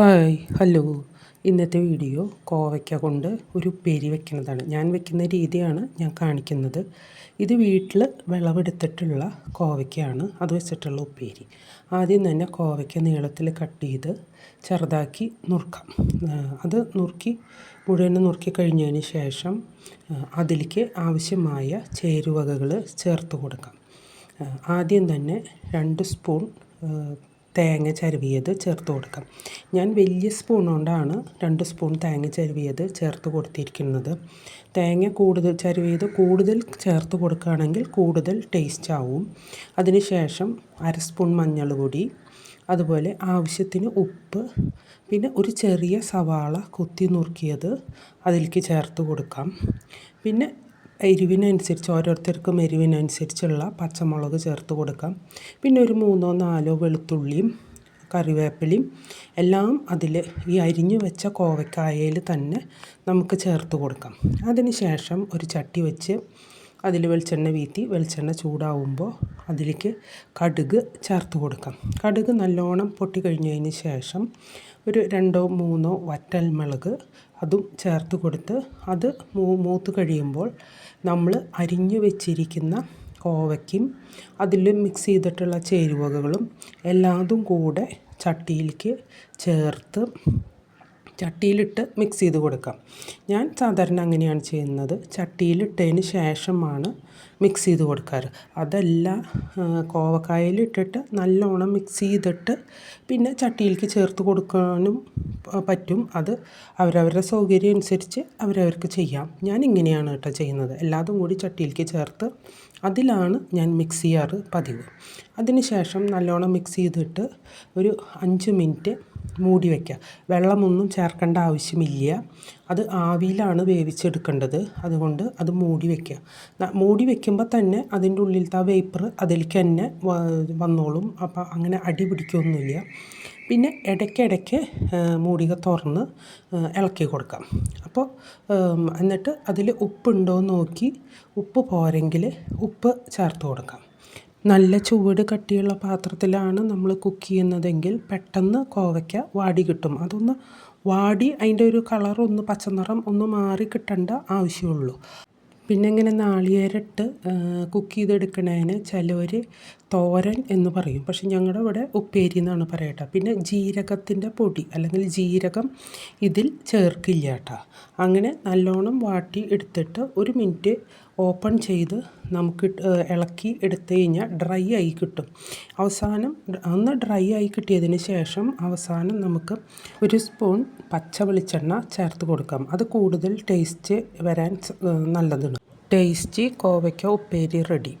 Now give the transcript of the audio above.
Hi hello. ഇന്നത്തെ video കോവയ്ക്ക കൊണ്ട് ഒരു ഉപ്പേരി വെക്കുന്നതാണ്. ഞാൻ വെക്കുന്ന രീതിയാണ് ഞാൻ കാണിക്കുന്നത്. ഇത് വീട്ടിൽ വിളവെടുത്തിട്ടുള്ള കോവയ്ക്കയാണ് അത് വെച്ചിട്ടുള്ള ഉപ്പേരി. ആദ്യം തന്നെ കോവയ്ക്ക നീളത്തിൽ കട്ട് ചെയ്ത് ചെറുതാക്കി നുറുക്കാം. അത് നുറുക്കി മുഴുവൻ നുറുക്കി കഴിഞ്ഞതിന് ശേഷം അതിലേക്ക് ആവശ്യമായ ചേരുവകകൾ ചേർത്ത് കൊടുക്കാം. ആദ്യം തന്നെ രണ്ട് സ്പൂൺ തേങ്ങ ചരുവിയത് ചേർത്ത് കൊടുക്കാം. ഞാൻ വലിയ സ്പൂൺ കൊണ്ടാണ് രണ്ട് സ്പൂൺ തേങ്ങ ചരുവിയത് ചേർത്ത് കൊടുത്തിരിക്കുന്നത്. തേങ്ങ കൂടുതൽ ചരുവിയത് കൂടുതൽ ചേർത്ത് കൊടുക്കുകയാണെങ്കിൽ കൂടുതൽ ടേസ്റ്റ് ആവും. അതിനുശേഷം അര സ്പൂൺ മഞ്ഞൾ പൊടി അതുപോലെ ആവശ്യത്തിന് ഉപ്പ് പിന്നെ ഒരു ചെറിയ സവാള കുത്തി നുറുക്കിയത് അതിലേക്ക് ചേർത്ത് കൊടുക്കാം. പിന്നെ എരിവിനനുസരിച്ച് ഓരോരുത്തർക്കും എരിവിനനുസരിച്ചുള്ള പച്ചമുളക് ചേർത്ത് കൊടുക്കാം. പിന്നെ ഒരു മൂന്നോ നാലോ വെളുത്തുള്ളിയും കറിവേപ്പിലയും എല്ലാം അതിൽ ഈ അരിഞ്ഞു വെച്ച കോവക്കായയിൽ തന്നെ നമുക്ക് ചേർത്ത് കൊടുക്കാം. അതിന് ശേഷം ഒരു ചട്ടി വെച്ച് അതിൽ വെളിച്ചെണ്ണ വീത്തി വെളിച്ചെണ്ണ ചൂടാവുമ്പോൾ അതിലേക്ക് കടുക് ചേർത്ത് കൊടുക്കാം. കടുക് നല്ലോണം പൊട്ടി കഴിഞ്ഞതിന് ശേഷം ഒരു രണ്ടോ മൂന്നോ വറ്റൽ മുളക് അതും ചേർത്ത് കൊടുത്ത് അത് മൂത്ത് കഴിയുമ്പോൾ നമ്മൾ അരിഞ്ഞു വെച്ചിരിക്കുന്ന കോവയ്ക്കും അതിൽ മിക്സ് ചെയ്തിട്ടുള്ള ചേരുവകകളും എല്ലാതും കൂടെ ചട്ടിയിലേക്ക് ചേർത്ത് ചട്ടിയിലിട്ട് മിക്സ് ചെയ്ത് കൊടുക്കാം. ഞാൻ സാധാരണ അങ്ങനെയാണ് ചെയ്യുന്നത്. ചട്ടിയിലിട്ടതിന് ശേഷമാണ് മിക്സ് ചെയ്ത് കൊടുക്കാറ്. അതല്ല കോവക്കായലിട്ടിട്ട് നല്ലോണം മിക്സ് ചെയ്തിട്ട് പിന്നെ ചട്ടിയിലേക്ക് ചേർത്ത് കൊടുക്കാനും പറ്റും. അത് അവരവരുടെ സൗകര്യം അനുസരിച്ച് അവരവർക്ക് ചെയ്യാം. ഞാൻ ഇങ്ങനെയാണ് കേട്ടോ ചെയ്യുന്നത്. എല്ലാതും കൂടി ചട്ടിയിലേക്ക് ചേർത്ത് അതിലാണ് ഞാൻ മിക്സ് ചെയ്യാറ് പതിവ്. അതിന് ശേഷം നല്ലോണം മിക്സ് ചെയ്തിട്ട് ഒരു അഞ്ച് മിനിറ്റ് മൂടി വയ്ക്കുക വെള്ളമൊന്നും ചേർക്കേണ്ട ആവശ്യമില്ല. അത് ആവിയിലാണ് വേവിച്ചെടുക്കേണ്ടത്. അതുകൊണ്ട് അത് മൂടി വയ്ക്കുക മൂടി വയ്ക്കുമ്പോൾ തന്നെ അതിന്റെ ഉള്ളിലത്തെ ആ വേപ്പർ അതിലേക്ക് തന്നെ വന്നോളും. അപ്പോൾ അങ്ങനെ അടി പിടിക്കുകയൊന്നുമില്ല പിന്നെ ഇടയ്ക്കിടയ്ക്ക് മൂടിക തുറന്ന് ഇളക്കി കൊടുക്കാം. അപ്പോൾ എന്നിട്ട് അതിൽ ഉപ്പുണ്ടോ എന്ന് നോക്കി. ഉപ്പ് പോരെങ്കിൽ ഉപ്പ് ചേർത്ത് കൊടുക്കാം. നല്ല ചുവട് കട്ടിയുള്ള പാത്രത്തിലാണ് നമ്മൾ കുക്ക് ചെയ്യുന്നതെങ്കിൽ പെട്ടെന്ന് കോവയ്ക്ക വാടി കിട്ടും. അതൊന്ന് വാടി അതിന്റെ ഒരു കളർ ഒന്ന് പച്ചനിറം ഒന്ന് മാറി കിട്ടേണ്ട ആവശ്യമുള്ളൂ. പിന്നെ ഇങ്ങനെ നാളികേരട്ട് കുക്ക് ചെയ്തെടുക്കണതിന് ചിലവർ തോരൻ എന്ന് പറയും. പക്ഷെ ഞങ്ങളുടെ ഇവിടെ ഉപ്പേരി എന്നാണ് പറയട്ടെ. പിന്നെ ജീരകത്തിന്റെ പൊടി അല്ലെങ്കിൽ ജീരകം ഇതിൽ ചേർക്കില്ല കേട്ടോ. അങ്ങനെ നല്ലോണം വാട്ടി എടുത്തിട്ട് ഒരു മിനിറ്റ് ഓപ്പൺ ചെയ്ത് നമുക്ക് ഇളക്കി എടുത്തു കഴിഞ്ഞാൽ ഡ്രൈ ആയി കിട്ടും. അവസാനം ഒന്ന് ഡ്രൈ ആയി കിട്ടിയതിന് ശേഷം അവസാനം നമുക്ക് ഒരു സ്പൂൺ പച്ച വെളിച്ചെണ്ണ ചേർത്ത് കൊടുക്കാം. അത് കൂടുതൽ ടേസ്റ്റ് വരാൻ നല്ലതാണ്. ടേസ്റ്റി കോവയ്ക്ക ഉപ്പേരി റെഡി.